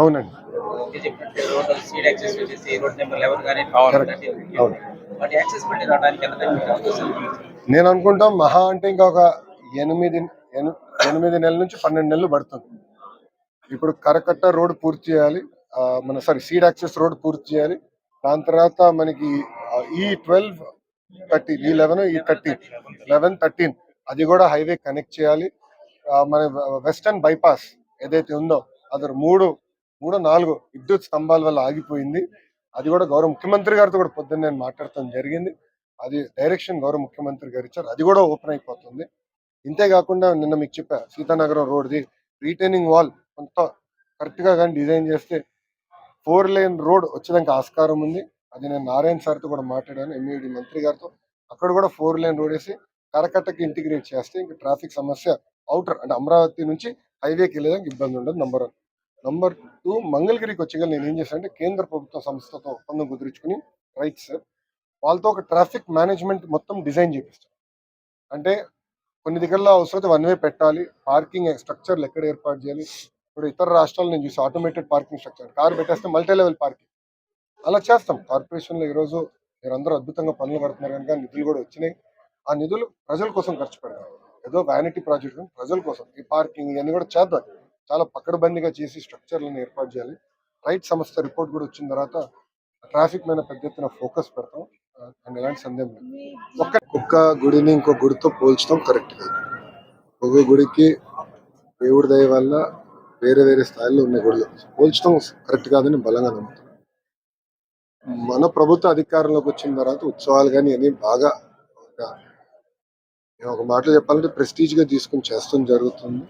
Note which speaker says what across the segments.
Speaker 1: అవునండి? నేను అనుకుంటాం మహా అంటే ఇంకా ఒక ఎనిమిది ఎను- ఎనిమిది నెలల నుంచి పన్నెండు నెలలు పడుతుంది. ఇప్పుడు కరకట్ట రోడ్ పూర్తి చేయాలి. మన సారీ సీడ్ యాక్సెస్ రోడ్ పూర్తి చేయాలి. దాని తర్వాత మనకి ఈ ట్వెల్వ్ థర్టీన్ ఈ లెవెన్ ఈ థర్టీన్ లెవెన్ థర్టీన్ అది కూడా హైవే కనెక్ట్ చేయాలి. మన వెస్టర్న్ బైపాస్ ఏదైతే ఉందో అది మూడు మూడు నాలుగు విద్యుత్ స్తంభాల వల్ల ఆగిపోయింది. అది కూడా గౌరవ ముఖ్యమంత్రి గారితో కూడా పొద్దున్న నేను మాట్లాడటం జరిగింది. అది డైరెక్షన్ గౌరవ ముఖ్యమంత్రి గారు ఇచ్చారు. అది కూడా ఓపెన్ అయిపోతుంది. ఇంతే కాకుండా నిన్న మీకు చెప్పా సీతానగరం రోడ్ది రీటైనింగ్ వాల్ కొంత కరెక్ట్గా కానీ డిజైన్ చేస్తే ఫోర్ లైన్ రోడ్ వచ్చేదానికి ఆస్కారం ఉంది. అది నేను నారాయణ సార్తో కూడా మాట్లాడాను ఎంఈడి మంత్రి గారితో. అక్కడ కూడా ఫోర్ లైన్ రోడ్ వేసి కరకట్టకి ఇంటిగ్రేట్ చేస్తే ఇంకా ట్రాఫిక్ సమస్య అవుటర్ అంటే అమరావతి నుంచి హైవేకి వెళ్ళేదానికి ఇబ్బంది ఉండదు నంబర్ వన్ నంబర్ టూ మంగళగిరికి వచ్చేగా నేను ఏం చేశాను అంటే కేంద్ర ప్రభుత్వ సంస్థతో ఒప్పందం కుదుర్చుకుని రైట్స్ వాళ్ళతో ఒక ట్రాఫిక్ మేనేజ్మెంట్ మొత్తం డిజైన్ చేపిస్తాను అంటే కొన్ని దగ్గరలో అవసరమైతే వన్ వే పెట్టాలి పార్కింగ్ స్ట్రక్చర్లు ఎక్కడ ఏర్పాటు చేయాలి ఇప్పుడు ఇతర రాష్ట్రాలు నేను చూసి ఆటోమేటెడ్ పార్కింగ్ స్ట్రక్చర్ కార్ పెట్టేస్తే మల్టీ లెవెల్ పార్కింగ్ అలా చేస్తాం. కార్పొరేషన్లో ఈరోజు మీరందరూ అద్భుతంగా పనులు కడుతున్నారు కనుక నిధులు కూడా వచ్చినాయి. ఆ నిధులు ప్రజల కోసం ఖర్చు పెడతారు ఏదో వ్యానిటీ ప్రాజెక్ట్ ప్రజల కోసం ఈ పార్కింగ్ ఇవన్నీ కూడా చేద్దాం. చాలా పక్కడబందీగా చేసి స్ట్రక్చర్లను ఏర్పాటు చేయాలి. రైట్ సంస్థ రిపోర్ట్ కూడా వచ్చిన తర్వాత ట్రాఫిక్ మీద పెద్ద ఎత్తున ఫోకస్ పెడతాం. అండ్ ఎలాంటి సందేహం లేదు. ఒక్క ఒక్క గుడిని ఇంకో గుడితో పోల్చడం కరెక్ట్ కాదు. ఒక గుడికి దేవుడి దయ వల్ల వేరే వేరే స్థాయిలో ఉన్న గుడులు పోల్చడం కరెక్ట్ కాదని బలంగా నమ్ముతాం. మన ప్రభుత్వ అధికారంలోకి వచ్చిన తర్వాత ఉత్సవాలు కానీ అన్ని బాగా మేము నేను ఒక మాటలో చెప్పాలంటే ప్రెస్టీజ్గా తీసుకుని చేస్తాం జరుగుతుంది.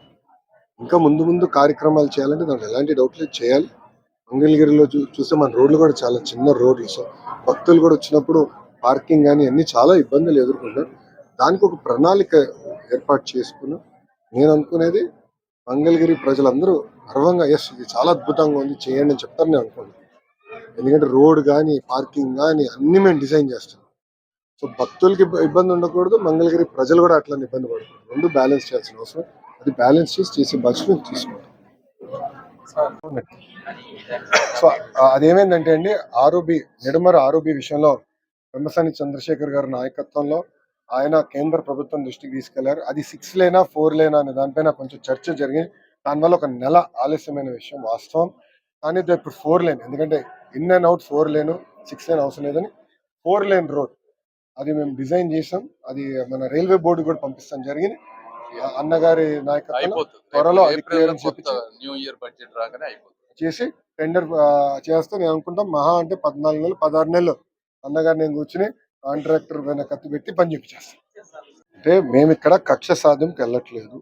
Speaker 1: ఇంకా ముందు ముందు కార్యక్రమాలు చేయాలంటే దాంట్లో ఎలాంటి డౌట్ లేదు. చేయాలి. మంగళగిరిలో చూ చూస్తే మన రోడ్లు కూడా చాలా చిన్న రోడ్లు. సో భక్తులు కూడా వచ్చినప్పుడు పార్కింగ్ కానీ అన్ని చాలా ఇబ్బందులు ఎదుర్కొన్నారు దానికి ఒక ప్రణాళిక ఏర్పాటు చేసుకున్నాం. నేను అనుకునేది మంగళగిరి ప్రజలందరూ గర్వంగా ఎస్ ఇది చాలా అద్భుతంగా ఉంది చేయండి అని చెప్తారు నేను అనుకున్నాను. ఎందుకంటే రోడ్ కానీ పార్కింగ్ కానీ అన్ని మేము డిజైన్ చేస్తాం. సో భక్తులకి ఇబ్బంది ఉండకూడదు మంగళగిరి ప్రజలు కూడా అట్లా ఇబ్బంది పడకూడదు. రెండు బ్యాలెన్స్ చేయాల్సిన అవసరం. అది బ్యాలెన్స్ చేసి చేసే బాధ్యత తీసుకుంటాం. సో అదేమైందంటే అండి ఆరోబి నిడమర ఆరోబి విషయంలో వెంబసాని చంద్రశేఖర్ గారి నాయకత్వంలో ఆయన కేంద్ర ప్రభుత్వం దృష్టికి తీసుకెళ్ళారు. అది సిక్స్ లేనా ఫోర్ లేనా అనే దానిపైన కొంచెం చర్చ జరిగింది దానివల్ల ఒక నెల ఆలస్యమైన విషయం వాస్తవం. కానీ ఇప్పుడు ఫోర్ లేన్ ఎందుకంటే in and out four lane six lane అవసరం లేదని ఫోర్ లేన్ రోడ్ అది మేము డిజైన్ చేసాం. అది మన రైల్వే బోర్డు కూడా పంపిస్తాం. జరిగింది. అన్నగారి
Speaker 2: అయిపోతుంది.
Speaker 1: త్వరలో
Speaker 2: న్యూ ఇయర్ బడ్జెట్ రాగానే
Speaker 1: చేసి టెండర్ చేస్తే. నేను అనుకుంటాం మహా అంటే పద్నాలుగు నెలలు పదహారు నెలలు అన్నగారు నేను కూర్చుని కాంట్రాక్టర్ పైన కత్తి పెట్టి పని చేపించేస్తాం. అంటే మేము ఇక్కడ కక్ష సాధ్యంకి వెళ్ళట్లేదు.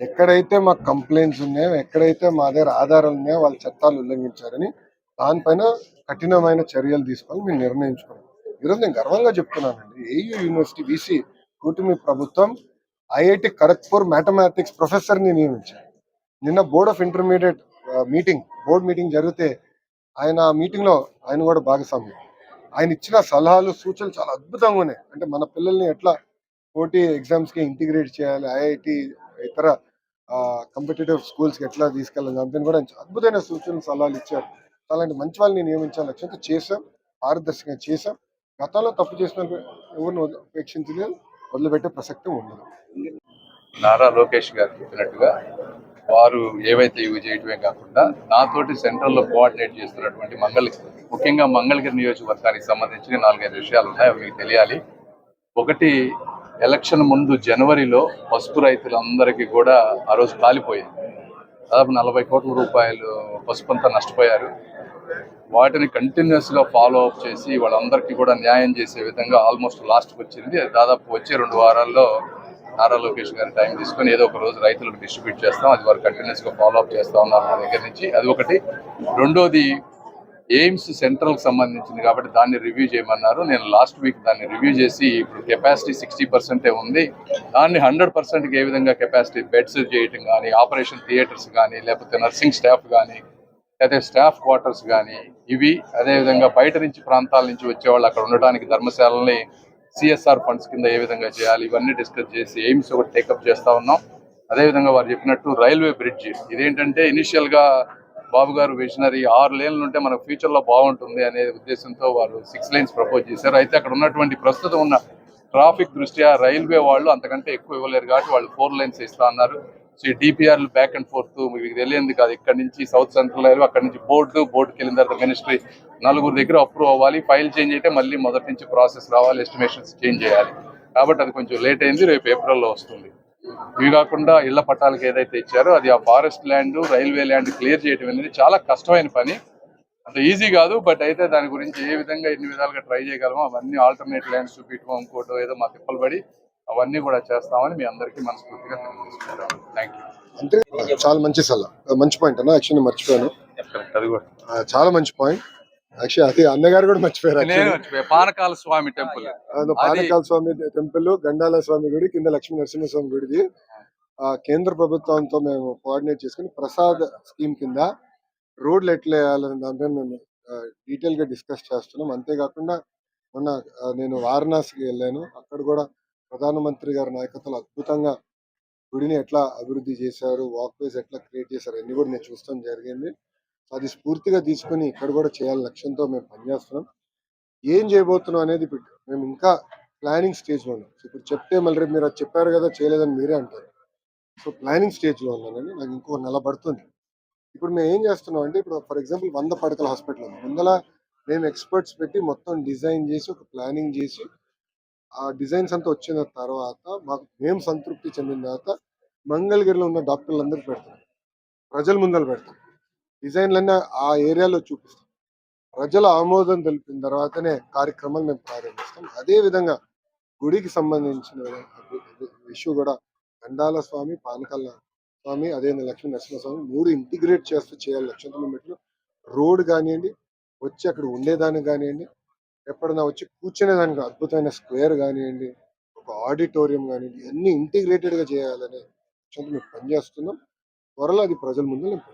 Speaker 1: ఎక్కడైతే మాకు కంప్లైంట్స్ ఉన్నాయో ఎక్కడైతే మా దగ్గర ఆధారాలు ఉన్నాయో వాళ్ళ చట్టాలు ఉల్లంఘించారని దానిపైన కఠినమైన చర్యలు తీసుకోవాలి మేము నిర్ణయించుకున్నాం. ఈరోజు నేను గర్వంగా చెప్తున్నానండి. ఏయూ యూనివర్సిటీ బీసీ కూటమి ప్రభుత్వం ఐఐటి ఖరగ్పూర్ మ్యాథమెటిక్స్ ప్రొఫెసర్ని నియమించారు. నిన్న board of intermediate meeting board meeting జరిగితే ఆయన ఆ ఆయన కూడా భాగస్వామ్యం ఆయన ఇచ్చిన సలహాలు సూచనలు చాలా అద్భుతంగా ఉన్నాయి. అంటే మన పిల్లల్ని ఎట్లా పోటీ ఎగ్జామ్స్కి ఇంటిగ్రేట్ చేయాలి ఐఐటి ఇతర కాంపిటేటివ్ స్కూల్స్కి ఎట్లా తీసుకెళ్ళాలి అంతని కూడా ఆయన అద్భుతమైన సూచనలు సలహాలు ఇచ్చారు. అలాంటి మంచి వాళ్ళని నియమించాలి లక్ష్యంతో చేశాం పారదర్శకంగా చేశాం. గతంలో తప్పు చేసిన ఎవరిని ఉపేక్షించలేదు వదిలిపెట్టే ప్రసక్తి ఉండదు.
Speaker 2: నారా లోకేష్ గారు చెప్పినట్టుగా వారు ఏవైతే ఇవి చేయటమే కాకుండా నాతోటి సెంట్రల్లో కోఆర్డినేట్ చేస్తున్నటువంటి మంగళ ముఖ్యంగా మంగళగిరి నియోజకవర్గానికి సంబంధించిన నాలుగైదు విషయాలు ఉన్నాయి అవి మీకు తెలియాలి. ఒకటి ఎలక్షన్ ముందు జనవరిలో పసుపు రైతులందరికీ కూడా ఆ రోజు కాలిపోయింది. దాదాపు నలభై కోట్ల రూపాయలు పసుపు అంతా నష్టపోయారు. వాటిని కంటిన్యూస్గా ఫాలో అప్ చేసి వాళ్ళందరికీ కూడా న్యాయం చేసే విధంగా ఆల్మోస్ట్ లాస్ట్కి వచ్చింది. దాదాపు వచ్చే రెండు వారాల్లో నారా లోకేష్ గారి టైం తీసుకొని ఏదో ఒక రోజు రైతులకు డిస్ట్రిబ్యూట్ చేస్తాం. అది వారు కంటిన్యూస్గా ఫాలో అప్ చేస్తా ఉన్నారు మా దగ్గర నుంచి. అది ఒకటి. రెండోది ఎయిమ్స్ సెంట్రల్కి సంబంధించింది కాబట్టి దాన్ని రివ్యూ చేయమన్నారు. నేను లాస్ట్ వీక్ దాన్ని రివ్యూ చేసి ఇప్పుడు కెపాసిటీ సిక్స్టీ పర్సెంటే ఉంది. దాన్ని హండ్రెడ్ పర్సెంట్కి ఏ విధంగా కెపాసిటీ బెడ్స్ చేయటం కానీ ఆపరేషన్ థియేటర్స్ కానీ లేకపోతే నర్సింగ్ స్టాఫ్ కానీ లేకపోతే స్టాఫ్ క్వార్టర్స్ కానీ ఇవి అదేవిధంగా బయట నుంచి ప్రాంతాల నుంచి వచ్చేవాళ్ళు అక్కడ ఉండడానికి ధర్మశాలని సిఎస్ఆర్ ఫండ్స్ కింద ఏ విధంగా చేయాలి ఇవన్నీ డిస్కస్ చేసి ఎయిమ్స్ ఒకటి టేకప్ చేస్తా ఉన్నాం. అదేవిధంగా వారు చెప్పినట్టు రైల్వే బ్రిడ్జ్ ఇదేంటంటే ఇనిషియల్గా బాబు గారు విజనరీ ఆరు లేన్లు ఉంటే మనకు ఫ్యూచర్లో బాగుంటుంది అనే ఉద్దేశంతో వారు సిక్స్ లైన్స్ ప్రపోజ్ చేశారు. అయితే అక్కడ ఉన్నటువంటి ప్రస్తుతం ఉన్న ట్రాఫిక్ దృష్ట్యా రైల్వే వాళ్ళు అంతకంటే ఎక్కువ ఇవ్వలేరు కాబట్టి వాళ్ళు ఫోర్ లైన్స్ ఇస్తా అన్నారు. సో ఈ బ్యాక్ అండ్ ఫోర్త్ మీకు తెలియంది కాదు. ఇక్కడ నుంచి సౌత్ సెంట్రల్ రైల్వే అక్కడ నుంచి బోర్డు బోర్డుకి వెళ్ళిన తర్వాత మినిస్ట్రీ నలుగురు దగ్గర అప్రూవ్ అవ్వాలి. ఫైల్ చేంజ్ అయితే మళ్ళీ మొదటి నుంచి ప్రాసెస్ రావాలి ఎస్టిమేషన్స్ చేంజ్ చేయాలి. కాబట్టి అది కొంచెం లేట్ అయింది. రేపు ఏప్రిల్లో వస్తుంది. ఇవి కాకుండా ఇళ్ళ పట్టాలకు ఏదైతే ఇచ్చారో అది ఆ forest land railway land clear చేయడం అనేది చాలా కష్టమైన పని. అంత ఈజీ కాదు బట్ అయితే దాని గురించి ఏ విధంగా ఎన్ని విధాలుగా ట్రై చేయగలమో అవన్నీ ఆల్టర్నేట్ ల్యాండ్స్ చూపించడం ఇంకోటో ఏదో మా తిప్పలు పడి అవన్నీ కూడా చేస్తామని మీ అందరికీ మనస్ఫూర్తిగా తెలియజేసుకుంటాం థ్యాంక్ యూ
Speaker 1: అంటే చాలా మంచి సలహా మంచి పాయింట్ అన్న యాక్చువల్లీ మర్చిపోయాను. చాలా మంచి పాయింట్ యాక్చువల్లీ అదే అన్నగారు కూడా మర్చిపోయారు
Speaker 2: నేను. పానకాల స్వామి టెంపుల్.
Speaker 1: అది పానకాల స్వామి టెంపుల్ గండాల స్వామి గుడి కింద లక్ష్మీ నరసింహస్వామి గుడిది. ఆ కేంద్ర ప్రభుత్వంతో మేము కోఆర్డినేట్ చేసుకుని ప్రసాద్ స్కీమ్ కింద రోడ్లు ఎట్లా వేయాలనే దానిపై మేము డీటెయిల్గా డిస్కస్ చేస్తున్నాం. అంతేకాకుండా మొన్న నేను వారణాసికి వెళ్ళాను. అక్కడ కూడా ప్రధానమంత్రి గారి నాయకత్వంలో అద్భుతంగా గుడిని ఎట్లా అభివృద్ధి చేశారు వాక్వేస్ ఎట్లా క్రియేట్ చేశారు అన్ని కూడా నేను చూస్తాం జరిగింది. అది స్ఫూర్తిగా తీసుకుని ఇక్కడ కూడా చేయాలని లక్ష్యంతో మేము పనిచేస్తున్నాం. ఏం చేయబోతున్నాం అనేది మేము ఇంకా ప్లానింగ్ స్టేజ్లో ఉన్నాం. ఇప్పుడు చెప్తే మళ్ళీ రేపు మీరు అది చెప్పారు కదా చేయలేదని మీరే అంటారు. సో ప్లానింగ్ స్టేజ్లో ఉన్నానండి నాకు ఇంకో నెల పడుతుంది. ఇప్పుడు మేము ఏం చేస్తున్నాం అంటే ఇప్పుడు ఫర్ ఎగ్జాంపుల్ వంద పడకల హాస్పిటల్ ఉంది. ముందల మేము ఎక్స్పర్ట్స్ పెట్టి మొత్తం డిజైన్ చేసి ఒక ప్లానింగ్ చేసి ఆ డిజైన్స్ అంతా వచ్చిన తర్వాత మాకు మేము సంతృప్తి చెందిన తర్వాత మంగళగిరిలో ఉన్న డాక్టర్లందరూ పెడతాం ప్రజల ముందర పెడతాం డిజైన్లన్నీ ఆ ఏరియాలో చూపిస్తాం. ప్రజల ఆమోదం తెలిపిన తర్వాతనే కార్యక్రమాలు మేము ప్రారంభిస్తాం. అదే విధంగా గుడికి సంబంధించిన ఇష్యూ కూడా గండాల స్వామి పానకల్ల స్వామి అదే లక్ష్మీ నరసింహస్వామి మూడు ఇంటిగ్రేట్ చేస్తూ చేయాలి లక్ష్మీ మెట్లు. రోడ్ కానివ్వండి వచ్చి అక్కడ ఉండేదానికి కానివ్వండి ఎప్పుడైనా వచ్చి కూర్చునేదానికి అద్భుతమైన స్క్వేర్ కానివ్వండి ఒక ఆడిటోరియం కానివ్వండి అన్ని ఇంటిగ్రేటెడ్గా చేయాలనే లక్ష్యంతో మేము పనిచేస్తున్నాం. త్వరలో అది ప్రజల ముందు నేను